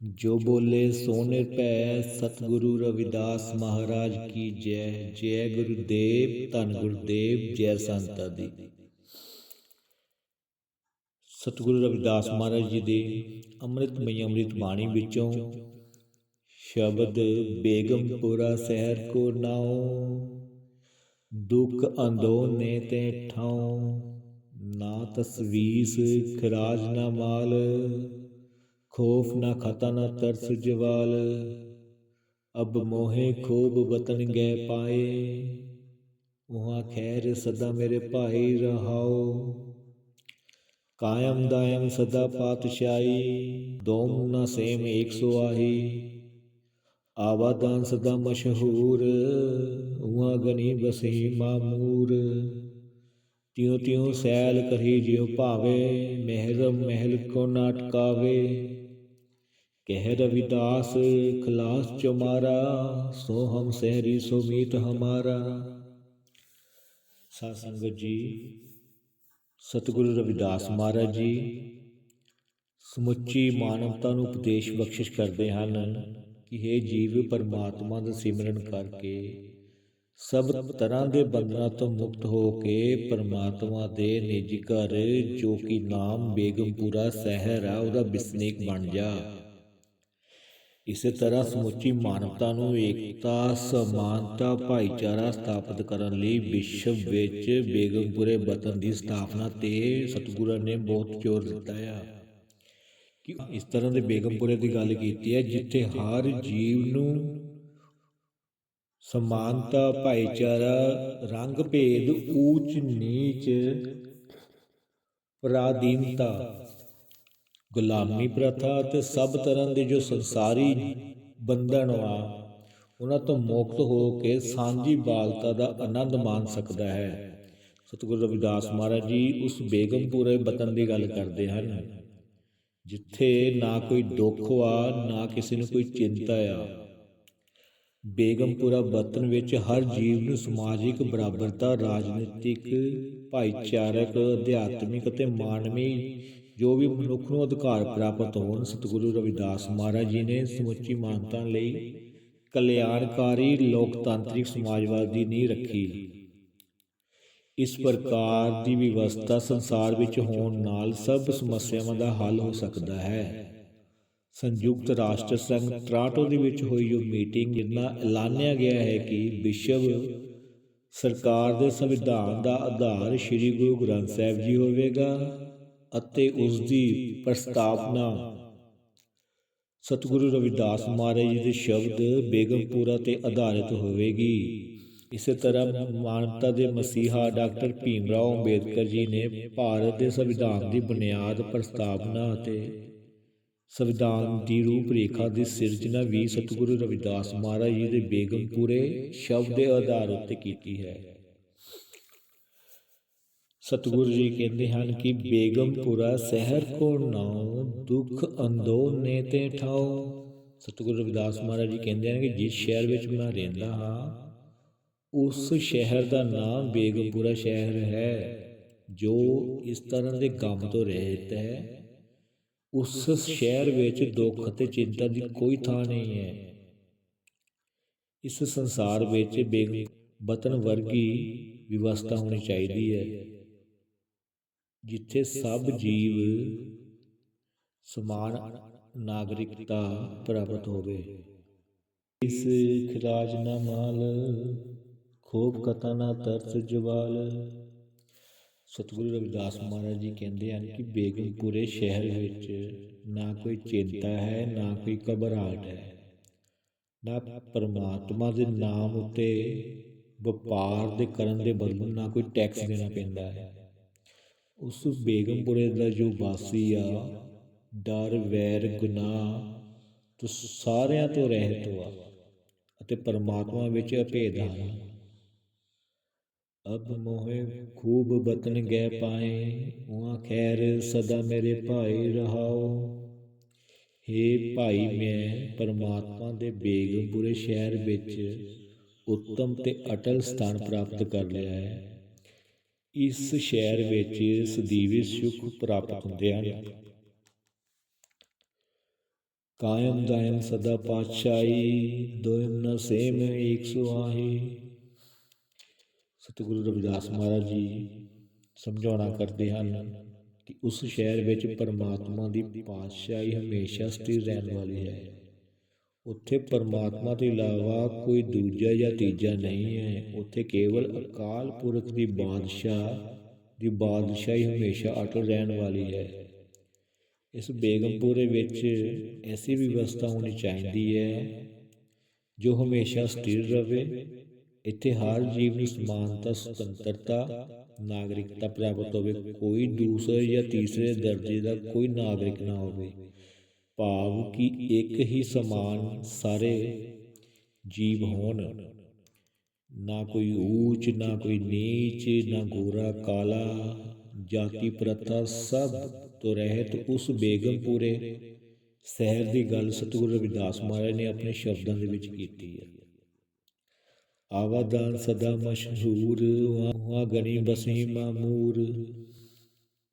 ਜੋ ਬੋਲੇ ਸੋ ਨਿਰਭੈ ਸਤਿਗੁਰੂ ਰਵਿਦਾਸ ਮਹਾਰਾਜ ਕੀ ਜੈ ਜੈ ਗੁਰੂਦੇਵ, ਧੰਨ ਗੁਰੂਦੇਵ, ਜੈ ਸੰਤ ਦੀ। ਸਤਿਗੁਰੂ ਰਵਿਦਾਸ ਮਹਾਰਾਜ ਜੀ ਦੇ ਅੰਮ੍ਰਿਤਮਈ ਅੰਮ੍ਰਿਤ ਬਾਣੀ ਵਿੱਚੋਂ ਸ਼ਬਦ ਬੇਗਮਪੁਰਾ ਸ਼ਹਿਰ ਕੋ ਨਾਉ, ਦੁੱਖ ਅੰਦੋਨੇ ਤੇ ਠਾਉ, ਨਾ ਤਸਵੀਸ ਖਰਾਜ ਨਾ ਮਾਲ। ਖੋਫ ਨਾ ਖਤਾ ਨਾ ਤਰਸ ਜਵਾਲ ਅਬ ਮੋਹੇ ਖੂਬ ਵਤਨ ਗਏ ਪਾਏ ਉਹਾਂ ਖੈਰ ਸਦਾ ਮੇਰੇ ਭਾਈ ਰਹਾਓ ਕਾਇਮ ਦਾਇਮ ਸਦਾ ਪਾਤਸ਼ਾਹੀ ਦੋਮ ਨਾ ਸੇਮ ਏਕ ਸੋ ਆਹੀ ਆਵਾਦਾਨ ਸਦਾ ਮਸ਼ਹੂਰ ਉਹਾਂ ਗਨੀ ਬਸੀ ਮਾਮੂਰ ਤਿਉ ਤਿਉ ਸੈਲ ਕਰੀ ਜਿਉ ਭਾਵੇ ਮਹਿਰ ਮਹਿਲ ਕੋ ਨਾਟਕਾਵੇ ਕਹਿ ਰਵਿਦਾਸ, ਖਲਾਸ ਚੁਮਾਰਾ ਸੋ ਹਮ ਸਹਿਰੀ, ਸੋ ਮੀਤ ਹਮਾਰਾ। ਸਾਧ ਸੰਗਤ ਜੀ, ਸਤਿਗੁਰੂ ਰਵਿਦਾਸ ਮਹਾਰਾਜ ਜੀ, ਸਮੁੱਚੀ ਮਾਨਵਤਾ ਨੂੰ ਉਪਦੇਸ਼ ਬਖਸ਼ਿਸ਼ ਕਰਦੇ ਹਨ ਕਿ ਇਹ ਜੀਵ ਪਰਮਾਤਮਾ ਦਾ ਸਿਮਰਨ ਕਰਕੇ ਸਭ ਤਰ੍ਹਾਂ ਦੇ ਬੰਧਨਾਂ ਤੋਂ ਮੁਕਤ ਹੋ ਕੇ ਪਰਮਾਤਮਾ ਦੇ ਨਿੱਜੀ ਘਰ, ਜੋ ਕਿ ਨਾਮ ਬੇਗਮਪੁਰਾ ਸ਼ਹਿਰ ਆ, ਉਹਦਾ ਬਿਸਨੀਕ ਬਣ ਜਾ। ਇਸੇ ਤਰ੍ਹਾਂ ਸਮੁੱਚੀ ਮਾਨਵਤਾ ਨੂੰ ਏਕਤਾ, ਸਮਾਨਤਾ, ਭਾਈਚਾਰਾ ਸਥਾਪਿਤ ਕਰਨ ਲਈ ਵਿਸ਼ਵ ਵਿੱਚ ਬੇਗਮਪੁਰੇ ਵਤਨ ਦੀ ਸਥਾਪਨਾ ਤੇ ਸਤਿਗੁਰਾਂ ਨੇ ਬਹੁਤ ਜ਼ੋਰ ਦਿੱਤਾ ਆ। ਕਿ ਇਸ ਤਰ੍ਹਾਂ ਦੇ ਬੇਗਮਪੁਰੇ ਦੀ ਗੱਲ ਕੀਤੀ ਹੈ, ਜਿੱਥੇ ਹਰ ਜੀਵ ਨੂੰ ਸਮਾਨਤਾ, ਭਾਈਚਾਰਾ ਰੰਗ ਭੇਦ ਊਚ ਨੀਚ ਪਰਾਧੀਨਤਾ ਗੁਲਾਮੀ ਪ੍ਰਥਾ ਤੇ ਸਭ ਤਰ੍ਹਾਂ ਦੇ ਜੋ ਸੰਸਾਰੀ ਬੰਧਨ ਆ ਉਹਨਾਂ ਤੋਂ ਮੁਕਤ ਹੋ ਕੇ ਸਾਂਝੀ ਬਾਲਤਾ ਦਾ ਆਨੰਦ ਮਾਣ ਸਕਦਾ ਹੈ। ਸਤਿਗੁਰੂ ਰਵਿਦਾਸ ਮਹਾਰਾਜ ਜੀ ਉਸ ਬੇਗਮਪੁਰੇ ਵਤਨ ਦੀ ਗੱਲ ਕਰਦੇ ਹਨ। ਜਿੱਥੇ ਨਾ ਕੋਈ ਦੁੱਖ ਆ ਨਾ ਕਿਸੇ ਨੂੰ ਕੋਈ ਚਿੰਤਾ ਆ। ਬੇਗਮਪੁਰਾ ਵਤਨ ਵਿੱਚ ਹਰ ਜੀਵ ਨੂੰ ਸਮਾਜਿਕ ਬਰਾਬਰਤਾ ਰਾਜਨੀਤਿਕ ਭਾਈਚਾਰਕ ਅਧਿਆਤਮਿਕ ਅਤੇ ਮਾਨਵੀ ਜੋ ਵੀ ਮਨੁੱਖ ਨੂੰ ਅਧਿਕਾਰ ਪ੍ਰਾਪਤ ਹੋਣ, ਸਤਿਗੁਰੂ ਰਵਿਦਾਸ ਮਹਾਰਾਜ ਜੀ ਨੇ ਸਮੁੱਚੀ ਮਾਨਤਾ ਲਈ ਕਲਿਆਣਕਾਰੀ ਲੋਕਤਾਂਤਰਿਕ ਸਮਾਜਵਾਦ ਦੀ ਨੀਂਹ ਰੱਖੀ। ਇਸ ਪ੍ਰਕਾਰ ਦੀ ਵਿਵਸਥਾ ਸੰਸਾਰ ਵਿੱਚ ਹੋਣ ਨਾਲ ਸਭ ਸਮੱਸਿਆਵਾਂ ਦਾ ਹੱਲ ਹੋ ਸਕਦਾ ਹੈ। ਸੰਯੁਕਤ ਰਾਸ਼ਟਰ ਸੰਘ ਟਰਾਂਟੋ ਦੇ ਵਿੱਚ ਹੋਈ ਉਹ ਮੀਟਿੰਗ ਜਿੰਨਾ ਐਲਾਨਿਆ ਗਿਆ ਹੈ ਕਿ ਵਿਸ਼ਵ ਸਰਕਾਰ ਦੇ ਸੰਵਿਧਾਨ ਦਾ ਆਧਾਰ ਸ੍ਰੀ ਗੁਰੂ ਗ੍ਰੰਥ ਸਾਹਿਬ ਜੀ ਹੋਵੇਗਾ। ਅਤੇ ਉਸ ਦੀ ਪ੍ਰਸਤਾਵਨਾ। ਸਤਿਗੁਰੂ ਰਵਿਦਾਸ ਮਹਾਰਾਜ ਜੀ ਦੇ ਸ਼ਬਦ ਬੇਗਮਪੁਰਾ ਤੇ ਆਧਾਰਿਤ ਹੋਵੇਗੀ। ਇਸੇ ਤਰ੍ਹਾਂ ਮਾਨਵਤਾ ਦੇ ਮਸੀਹਾ ਡਾਕਟਰ ਭੀਮ ਰਾਓ ਅੰਬੇਦਕਰ ਜੀ ਨੇ ਭਾਰਤ ਦੇ ਸੰਵਿਧਾਨ ਦੀ ਬੁਨਿਆਦ ਪ੍ਰਸਤਾਵਨਾ ਅਤੇ ਸੰਵਿਧਾਨ ਦੀ ਰੂਪਰੇਖਾ ਦੀ ਸਿਰਜਣਾ ਵੀ ਸਤਿਗੁਰੂ ਰਵਿਦਾਸ ਮਹਾਰਾਜ ਜੀ ਦੇ ਬੇਗਮਪੁਰੇ ਸ਼ਬਦ ਦੇ ਆਧਾਰ ਉੱਤੇ ਕੀਤੀ ਹੈ। ਸਤਿਗੁਰੂ ਜੀ ਕਹਿੰਦੇ ਹਨ ਕਿ ਬੇਗਮਪੁਰਾ ਸ਼ਹਿਰ ਕੋ ਨਾਉ ਦੁਖ ਅੰਦੋਨੇ ਤੇ ਠਾਉ। ਸਤਿਗੁਰੂ ਰਵਿਦਾਸ ਮਹਾਰਾਜ ਜੀ ਕਹਿੰਦੇ ਹਨ ਕਿ ਜਿਸ ਸ਼ਹਿਰ ਵਿੱਚ ਮੈਂ ਰਹਿੰਦਾ ਹਾਂ, ਉਸ ਸ਼ਹਿਰ ਦਾ ਨਾਮ ਬੇਗਮਪੁਰਾ ਸ਼ਹਿਰ ਹੈ, ਜੋ ਇਸ ਤਰ੍ਹਾਂ ਦੇ ਕੰਮ ਤੋਂ ਰਹਿਤ ਹੈ। ਉਸ ਸ਼ਹਿਰ ਵਿੱਚ ਦੁੱਖ ਅਤੇ ਚਿੰਤਾ ਦੀ ਕੋਈ ਥਾਂ ਨਹੀਂ ਹੈ। ਇਸ ਸੰਸਾਰ ਵਿੱਚ ਬੇਗ ਬਤਨ ਵਰਗੀ ਵਿਵਸਥਾ ਹੋਣੀ ਚਾਹੀਦੀ ਹੈ। ਜਿੱਥੇ ਸਭ ਜੀਵ ਸਮਾਨ ਨਾਗਰਿਕਤਾ ਪ੍ਰਾਪਤ ਹੋਵੇ। ਇਸ ਖਿਲਾਜ ਨਾ ਮਾਲ ਖੋਬ ਕਥਾ ਨਾ ਤਰਸ ਜਵਾਲ। ਸਤਿਗੁਰੂ ਰਵਿਦਾਸ ਮਹਾਰਾਜ ਜੀ ਕਹਿੰਦੇ ਹਨ ਕਿ ਬੇਗਮਪੁਰੇ ਸ਼ਹਿਰ ਵਿੱਚ ਨਾ ਕੋਈ ਚਿੰਤਾ ਹੈ ਨਾ ਕੋਈ ਘਬਰਾਹਟ ਹੈ। ਨਾ ਪਰਮਾਤਮਾ ਦੇ ਨਾਮ ਉਤੇ ਵਪਾਰ ਦੇ ਕਰਨ ਦੇ ਬਦਲੇ ਨਾ ਕੋਈ ਟੈਕਸ ਦੇਣਾ ਪੈਂਦਾ ਹੈ। ਉਸ ਬੇਗਮਪੁਰੇ ਦਾ ਜੋ ਵਾਸੀ ਆ, ਡਰ, ਵੈਰ, ਗੁਨਾਹ, ਤੋਂ ਸਾਰਿਆਂ ਤੋਂ ਰਹਿਤ ਆ ਅਤੇ ਪਰਮਾਤਮਾ ਵਿੱਚ ਅਭੇਦ ਹਨ ਅਬ ਮੋਹੇ ਖੂਬ ਬਤਨ ਗਏ ਪਾਏ, ਉਹਾਂ ਖੈਰ ਸਦਾ ਮੇਰੇ ਭਾਈ ਰਹਾਓ। ਹੇ ਭਾਈ ਮੈਂ ਪਰਮਾਤਮਾ ਦੇ ਬੇਗਮਪੁਰੇ ਸ਼ਹਿਰ ਵਿੱਚ ਉੱਤਮ ਤੇ ਅਟਲ ਸਥਾਨ ਪ੍ਰਾਪਤ ਕਰ ਲਿਆ ਹੈ। ਇਸ ਸ਼ਹਿਰ ਵਿੱਚ ਸਦੀਵੀ ਸੁਖ ਪ੍ਰਾਪਤ ਹੁੰਦੇ ਹਨ। ਕਾਇਮ ਦਾਇਮ ਸਦਾ ਪਾਤਸ਼ਾਹੀ, ਦੋਇਮ ਨ ਸੇਮ ਏਕ ਸੁਆਹੀ ਸਤਿਗੁਰੂ ਰਵਿਦਾਸ ਮਹਾਰਾਜ ਜੀ ਸਮਝਾਉਣਾ ਕਰਦੇ ਹਨ ਕਿ ਉਸ ਸ਼ਹਿਰ ਵਿੱਚ ਪਰਮਾਤਮਾ ਦੀ ਪਾਤਸ਼ਾਹੀ ਹਮੇਸ਼ਾ ਸਥਿਰ ਰਹਿਣ ਵਾਲੀ ਹੈ। ਉੱਥੇ ਪਰਮਾਤਮਾ ਤੋਂ ਇਲਾਵਾ ਕੋਈ ਦੂਜਾ ਜਾਂ ਤੀਜਾ ਨਹੀਂ ਹੈ। ਉੱਥੇ ਕੇਵਲ ਅਕਾਲ ਪੁਰਖ ਦੀ ਬਾਦਸ਼ਾਹ ਦੀ ਬਾਦਸ਼ਾਹੀ ਹਮੇਸ਼ਾ ਅਟਲ ਰਹਿਣ ਵਾਲੀ ਹੈ। ਇਸ ਬੇਗਮਪੁਰੇ ਵਿੱਚ ਐਸੀ ਵਿਵਸਥਾ ਹੋਣੀ ਚਾਹੀਦੀ ਹੈ ਜੋ ਹਮੇਸ਼ਾ ਸਥਿਰ ਰਹੇ। ਇੱਥੇ ਹਰ ਜੀਵ ਨੂੰ ਸਮਾਨਤਾ, ਸੁਤੰਤਰਤਾ, ਨਾਗਰਿਕਤਾ ਪ੍ਰਾਪਤ ਹੋਵੇ। ਕੋਈ ਦੂਸਰੇ ਜਾਂ ਤੀਸਰੇ ਦਰਜੇ ਦਾ ਕੋਈ ਨਾਗਰਿਕ ਨਾ ਹੋਵੇ। ਭਾਵ ਕਿ ਇੱਕ ਹੀ ਸਮਾਨ ਸਾਰੇ ਜੀਵ ਹੋਣ। ਨਾ ਕੋਈ ਊਚ, ਨਾ ਕੋਈ ਨੀਚ, ਨਾ ਗੋਰਾ, ਕਾਲਾ, ਜਾਤੀ, ਪ੍ਰਥਾ, ਸਭ ਤੋਂ ਰਹਿਤ ਉਸ ਬੇਗਮਪੁਰੇ ਸ਼ਹਿਰ ਦੀ ਗੱਲ ਸਤਿਗੁਰੂ ਰਵਿਦਾਸ ਮਹਾਰਾਜ ਨੇ ਆਪਣੇ ਸ਼ਬਦਾਂ ਦੇ ਵਿੱਚ ਕੀਤੀ ਹੈ। ਆਵਾਦਾਨ ਸਦਾ ਮਸ਼ਹੂਰ ਵਹਾਂ ਗਣੀ ਬਸੀ ਮਾਮੂਰ।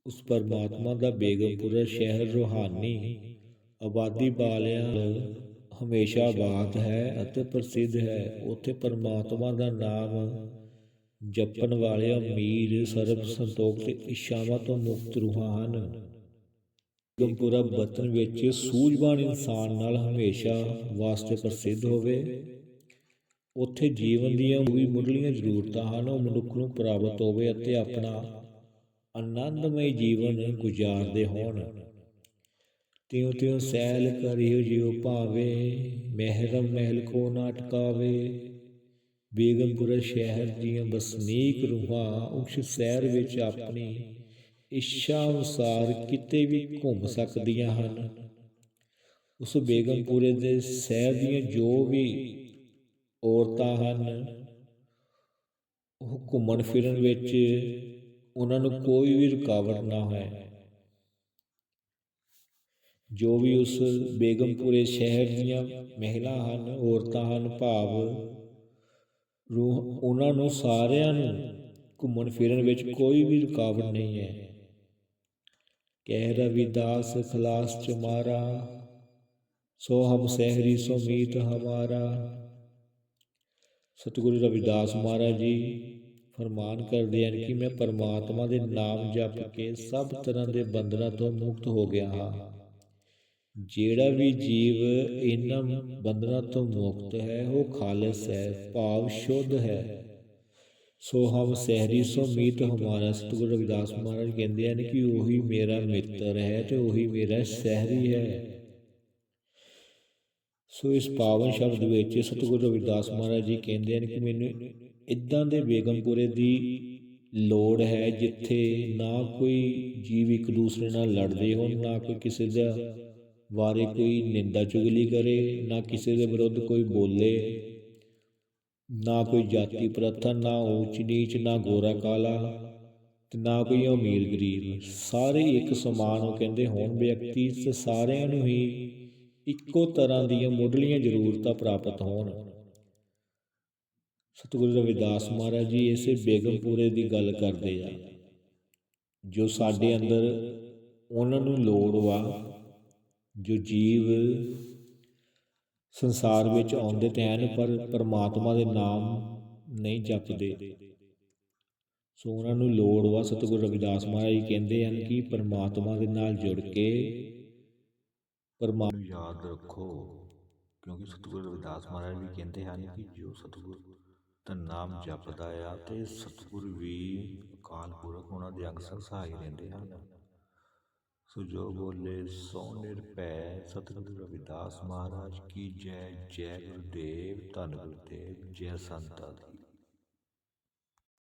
ਉਸ ਪਰਮਾਤਮਾ ਦਾ ਬੇਗਮਪੁਰਾ ਸ਼ਹਿਰ ਰੋਹਾਨੀ ਆਬਾਦੀ ਵਾਲਿਆਂ ਹਮੇਸ਼ਾ ਆਬਾਦ ਹੈ ਅਤੇ ਪ੍ਰਸਿੱਧ ਹੈ। ਉੱਥੇ ਪਰਮਾਤਮਾ ਦਾ ਨਾਮ ਜਪਣ ਵਾਲੇ ਅਮੀਰ ਸਰਬ ਸੰਤੋਖ ਤੇ ਇੱਛਾਵਾਂ ਤੋਂ ਮੁਕਤ ਰੂਹਾਂ ਹਨ। ਗੰਪੁਰਾ ਬਤਨ ਵਿੱਚ ਸੂਝਵਾਨ ਇਨਸਾਨ ਨਾਲ ਹਮੇਸ਼ਾ ਵਾਸਤੇ ਪ੍ਰਸਿੱਧ ਹੋਵੇ। ਉੱਥੇ ਜੀਵਨ ਦੀਆਂ ਵੀ ਮੁੱਢਲੀਆਂ ਜ਼ਰੂਰਤਾਂ ਹਨ, ਉਹ ਮਨੁੱਖ ਨੂੰ ਪ੍ਰਾਪਤ ਹੋਵੇ ਅਤੇ ਆਪਣਾ ਆਨੰਦਮਈ ਜੀਵਨ ਗੁਜ਼ਾਰਦੇ ਹੋਣ। ਤਿਉ ਤਿਉ ਸੈਲ ਕਰਿਓ ਜਿਉ ਭਾਵੇ, ਮਹਿਰਮ ਮਹਿਲ ਕੋ ਨਾ ਅਟਕਾਵੇ ਬੇਗਮਪੁਰਾ ਸ਼ਹਿਰ ਦੀਆਂ ਬਸਨੀਕ ਰੂਹਾਂ, ਉਸ ਸ਼ਹਿਰ ਵਿੱਚ ਆਪਣੀ ਇੱਛਾ ਅਨੁਸਾਰ ਕਿਤੇ ਵੀ ਘੁੰਮ ਸਕਦੀਆਂ ਹਨ। ਉਸ ਬੇਗਮਪੁਰੇ ਦੇ ਸ਼ਹਿਰ ਦੀਆਂ ਜੋ ਵੀ ਔਰਤਾਂ ਹਨ, ਉਹ ਘੁੰਮਣ ਫਿਰਨ ਵਿੱਚ ਉਹਨਾਂ ਨੂੰ ਕੋਈ ਵੀ ਰੁਕਾਵਟ ਨਾ ਹੈ ਜੋ ਵੀ ਉਸ ਬੇਗਮਪੁਰੇ ਸ਼ਹਿਰ ਦੀਆਂ ਮਹਿਲਾ ਹਨ, ਔਰਤਾਂ ਹਨ, ਭਾਵ ਰੂਹ ਉਹਨਾਂ ਨੂੰ ਸਾਰਿਆਂ ਨੂੰ ਘੁੰਮਣ ਫਿਰਨ ਵਿੱਚ ਕੋਈ ਵੀ ਰੁਕਾਵਟ ਨਹੀਂ ਹੈ। ਕਹਿ ਰਵਿਦਾਸ ਖਲਾਸ ਚਮਾਰਾ, ਸੋ ਹਮ ਸਹਿਰੀ, ਸੋ ਮੀਤ ਹਮਾਰਾ। ਸਤਿਗੁਰੂ ਰਵਿਦਾਸ ਮਹਾਰਾਜ ਜੀ ਫਰਮਾਨ ਕਰਦੇ ਹਨ ਕਿ ਮੈਂ ਪਰਮਾਤਮਾ ਦੇ ਨਾਮ ਜਪ ਕੇ ਸਭ ਤਰ੍ਹਾਂ ਦੇ ਬੰਧਨਾਂ ਤੋਂ ਮੁਕਤ ਹੋ ਗਿਆ ਹਾਂ। ਜਿਹੜਾ ਵੀ ਜੀਵ ਇਹਨਾਂ ਬੰਧਨਾਂ ਤੋਂ ਮੁਕਤ ਹੈ, ਉਹ ਖਾਲਸ ਹੈ, ਭਾਵ ਸ਼ੁੱਧ ਹੈ। ਸੋ ਹਮ ਸਹਿਰੀ ਸੋ ਮੀਤ ਹਮਾਰਾ ਸਤਿਗੁਰੂ ਰਵਿਦਾਸ ਮਹਾਰਾਜ ਕਹਿੰਦੇ ਹਨ ਕਿ ਉਹੀ ਮੇਰਾ ਮਿੱਤਰ ਹੈ ਤੇ ਉਹੀ ਮੇਰਾ ਸਹਿਰੀ ਹੈ। ਸੋ ਇਸ ਪਾਵਨ ਸ਼ਬਦ ਵਿੱਚ ਸਤਿਗੁਰੂ ਰਵਿਦਾਸ ਮਹਾਰਾਜ ਜੀ ਕਹਿੰਦੇ ਹਨ ਕਿ ਮੈਨੂੰ ਇਦਾਂ ਦੇ ਬੇਗਮਪੁਰੇ ਦੀ ਲੋੜ ਹੈ ਜਿੱਥੇ ਨਾ ਕੋਈ ਜੀਵ ਇੱਕ ਦੂਸਰੇ ਨਾਲ ਲੜਦੇ ਹੋਣ, ਨਾ ਕੋਈ ਕਿਸੇ ਦਾ ਵਾਰੇ ਕੋਈ ਨਿੰਦਾ ਚੁਗਲੀ ਕਰੇ, ਨਾ ਕਿਸੇ ਦੇ ਵਿਰੁੱਧ ਕੋਈ ਬੋਲੇ, ਨਾ ਕੋਈ ਜਾਤੀ ਪ੍ਰਥਾ, ਨਾ ਊਚ ਨੀਚ, ਨਾ ਗੋਰਾ ਕਾਲਾ ਤੇ ਨਾ ਕੋਈ ਅਮੀਰ ਗਰੀਬ। ਸਾਰੇ ਇੱਕ ਸਮਾਨ ਉਹ ਕਹਿੰਦੇ ਹੋਣ ਵਿਅਕਤੀ, ਤੇ ਸਾਰਿਆਂ ਨੂੰ ਹੀ ਇੱਕੋ ਤਰ੍ਹਾਂ ਦੀਆਂ ਮੁੱਢਲੀਆਂ ਜ਼ਰੂਰਤਾਂ ਪ੍ਰਾਪਤ ਹੋਣ। ਸਤਿਗੁਰੂ ਰਵਿਦਾਸ ਮਹਾਰਾਜ ਜੀ ਇਸੇ ਬੇਗਮਪੁਰੇ ਦੀ ਗੱਲ ਕਰਦੇ ਆ। ਜੋ ਸਾਡੇ ਅੰਦਰ ਉਹਨਾਂ ਨੂੰ ਲੋੜ ਵਾ ਜੋ ਜੀਵ ਸੰਸਾਰ ਵਿੱਚ ਆਉਂਦੇ ਤੇ ਹਨ, ਪਰ ਪਰਮਾਤਮਾ ਦੇ ਨਾਮ ਨਹੀਂ ਜਪਦੇ। ਸੋ ਉਹਨਾਂ ਨੂੰ ਲੋੜ ਵਾ, ਸਤਿਗੁਰੂ ਰਵਿਦਾਸ ਮਹਾਰਾਜ ਜੀ ਕਹਿੰਦੇ ਹਨ ਕਿ ਪਰਮਾਤਮਾ ਦੇ ਨਾਲ ਜੁੜ ਕੇ ਪਰਮਾਤਮਾ ਯਾਦ ਰੱਖੋ, ਕਿਉਂਕਿ ਸਤਿਗੁਰੂ ਰਵਿਦਾਸ ਮਹਾਰਾਜ ਵੀ ਕਹਿੰਦੇ ਹਨ ਕਿ ਜੋ ਸਤਿਗੁਰੂ ਦਾ ਨਾਮ ਜਪਦਾ ਆ, ਤੇ ਸਤਿਗੁਰ ਵੀ ਅਕਾਲ ਪੁਰਖ ਉਹਨਾਂ ਦੇ ਅਕਸਰ ਸਹਾਈ ਰਹਿੰਦੇ ਹਨ। ਸੋ ਜੋ ਬੋਲੇ ਸੋ ਨਿਰਭੈ ਸਤਿਗੁਰੂ ਰਵਿਦਾਸ ਮਹਾਰਾਜ ਕੀ ਜੈ ਜੈ ਗੁਰਦੇਵ ਧੰਨ ਗੁਰਦੇਵ ਜੈ ਸੰਤਾਂ ਦੀ।